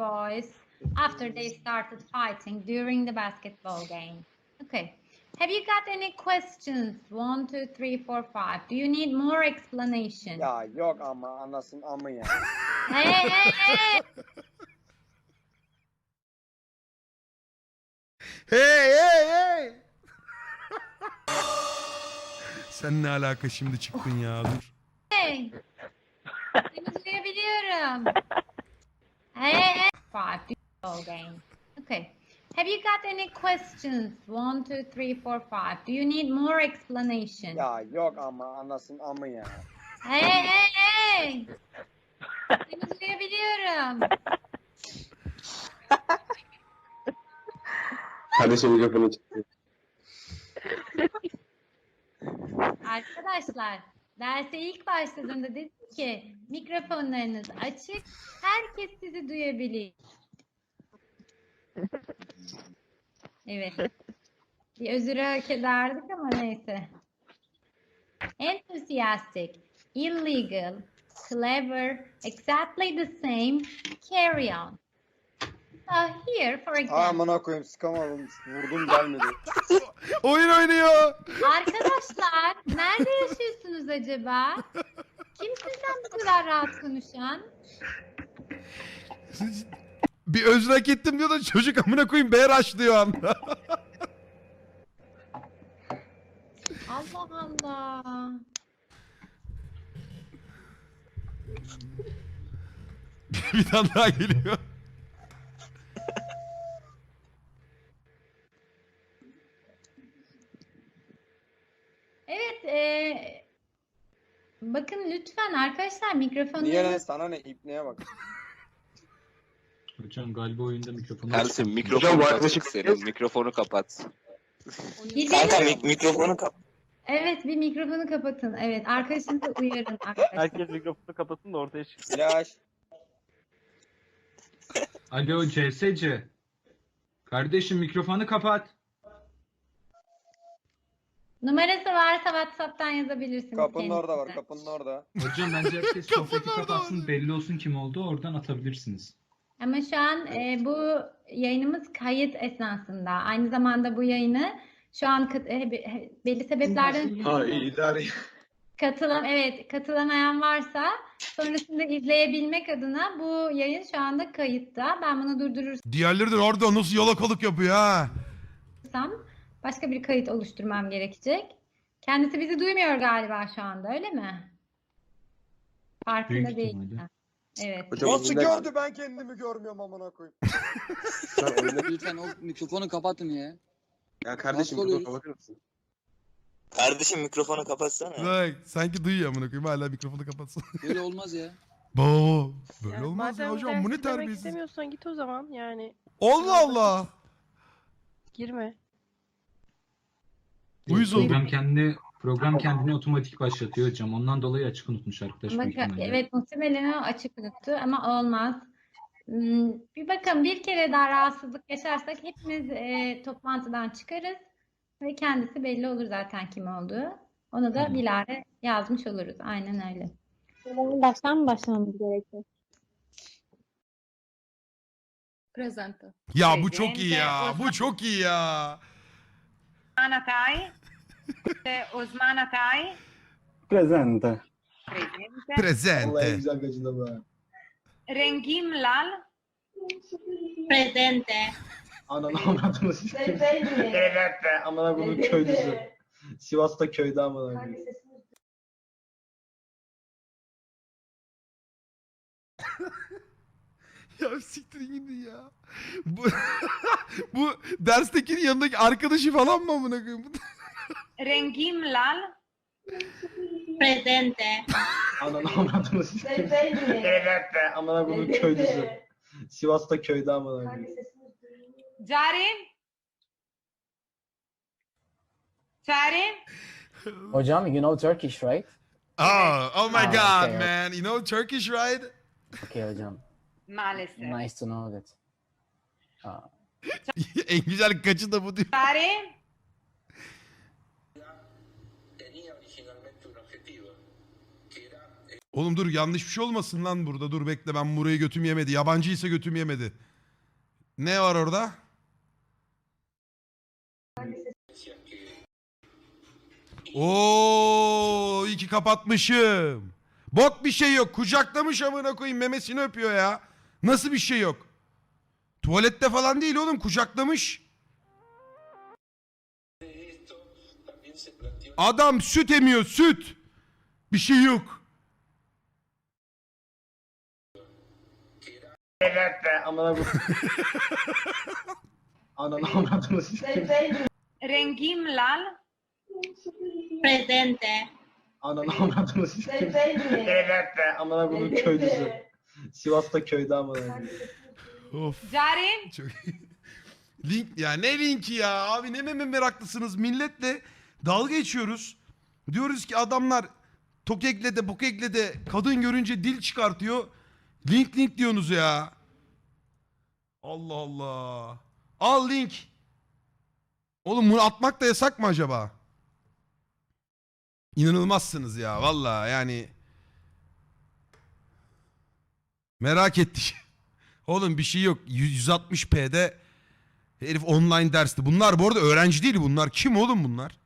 boys after they started fighting during the basketball game. Okay. Have you got any questions? One, two, three, four, five. Do you need more explanation? Ya yok ama anasın amı ya. Hey, hey, hey! Hey hey hey. Sen ne alaka şimdi çıktın ya dur. hey! Seni duyabiliyorum. Hey, hey! Five. Basketball game. Okay. Have you got any questions? One, two, three, four, five. Do you need more explanation? Ya yok ama anasın amı ya. Hey, hey, hey! Seni duyabiliyorum. Kardeşim mikrofonu çıktı. Arkadaşlar, derse ilk başladığımda dedim ki mikrofonlarınız açık, herkes sizi duyabilir. Evet. Bir özürü hak ederdik ama neyse. Enthusiastic, illegal, clever, exactly the same, carry on. So here, for example, Amına koyayım sıkamadım. Vurdum gelmedi. Oyun oynuyor. Arkadaşlar nerede yaşıyorsunuz acaba? Kim sizden bu kadar rahat konuşan? Bir özür hak ettim diyor da çocuk amına koyayım BRH diyor anda. Allah Allah. bir tane daha geliyor. Evet, e, bakın lütfen arkadaşlar mikrofonları Niye lan sana ne ipneye bak. Hocam galiba oyunda mikrofonu Ersin Hocam mikrofonu açık senin. Mikrofonu kapat. Kanka mik- mikrofonu kap. Evet, bir mikrofonu kapatın. Evet, arkadaşınızı uyarın arkadaşlar. Herkes mikrofonu kapatsın da ortaya çıksın. Flash. Alo CSC. Kardeşim mikrofonu kapat. Numarası varsa WhatsApp'tan yazabilirsiniz. Kapının orada var kendisine. kapının orada. Hocam bence herkes sohbeti kapatsın belli olsun kim oldu oradan atabilirsiniz. Ama şu an e, bu yayınımız kayıt esnasında. Aynı zamanda bu yayını şu an kat- e, be- he- belli sebeplerden Ha idare. katılan evet katılamayan varsa sonrasında izleyebilmek adına bu yayın şu anda kayıtta. Ben bunu durdurursam Diğerleri de orada nasıl yalakalık yapıyor ha. Başka bir kayıt oluşturmam gerekecek. Kendisi bizi duymuyor galiba şu anda öyle mi? Farkında Büyük değil. ihtimalle. Evet. Hocam Nasıl oyunda- gördü ben kendimi görmüyorum amına koyayım. Sen oyunda- Lütfen o mikrofonu kapatın ya. Ya kardeşim Nasıl mikrofonu oluyoruz? kapatır mısın? Kardeşim mikrofonu kapatsana. Bak sanki duyuyor amına koyayım hala mikrofonu kapatsın. Böyle olmaz ya. Bo böyle Yani olmaz ya madem hocam bu ne demek terbiyesiz. istemiyorsan git o zaman yani Allah Allah. girme. Uyuz oldum. Program kendini program kendini otomatik başlatıyor hocam. Ondan dolayı açık unutmuş arkadaş ihtimalle. evet muhtemelen açık unuttu ama olmaz. Hmm, Bir bakın bir kere daha rahatsızlık yaşarsak hepimiz e, toplantıdan çıkarız ve kendisi belli olur zaten kim olduğu. Onu da bilare yazmış oluruz. Aynen öyle. Baştan mı başlamamız gerekiyor? Presente. Ya bu çok iyi ya. Bu çok iyi ya. Osman Atay. Osman Atay. Presente. Presente. Presente. güzel gacında bu. Rengim Lal. Presente. Ananı avradını sikeyim. Evet be amına koyduğum köylüsü. Sivas'ta köyde amına koyayım. Ya siktirin gidin ya. Bu, bu derstekinin yanındaki arkadaşı falan mı amına koyayım? Rengim Lal. Presente. Ananı avradını sikeyim. Evet be amına koyduğum köylüsü. Sivas'ta köyde amına koyayım. Carim. Carim. Hocam you know Turkish right? Oh, oh my Ah, god okay. man. You know Turkish right? Okay hocam. Maalesef. Nice to know that. en güzel kaçı da bu diyor. Carim. Oğlum dur yanlış bir şey olmasın lan burada. Dur bekle ben burayı götüm yemedi. Yabancıysa götüm yemedi. Ne var orada? Oo, iyi ki kapatmışım. Bok bir şey yok. Kucaklamış amına koyayım memesini öpüyor ya. Nasıl bir şey yok? Tuvalette falan değil oğlum kucaklamış. Adam süt emiyor süt. Bir şey yok. Evet be amına koyayım. Ananı avradını. Rengim lal. Presente. Ananı avradını sikeyim. Evet be amına koyayım köylüsü. Sivas'ta köyde amına. Of. Carin. Çok Link ya ne linki ya abi ne meme meraklısınız milletle dalga geçiyoruz. Diyoruz ki adamlar tokekle de bokekle de kadın görünce dil çıkartıyor. Link link diyorsunuz ya. Allah Allah. Al link. Oğlum bunu atmak da yasak mı acaba? İnanılmazsınız ya valla yani. Merak ettik. Oğlum bir şey yok. 160p'de herif online dersti. Bunlar bu arada öğrenci değil bunlar. Kim oğlum bunlar?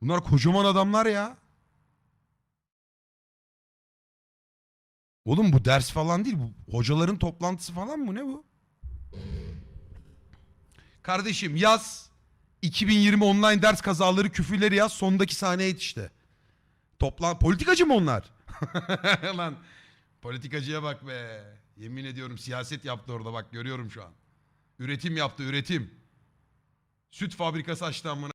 Bunlar kocaman adamlar ya. Oğlum bu ders falan değil. Bu hocaların toplantısı falan mı? Ne bu? Kardeşim yaz. 2020 online ders kazaları küfürleri yaz. Sondaki sahneye et işte. Toplan politikacı mı onlar? Lan politikacıya bak be. Yemin ediyorum siyaset yaptı orada bak görüyorum şu an. Üretim yaptı üretim. Süt fabrikası açtı amına.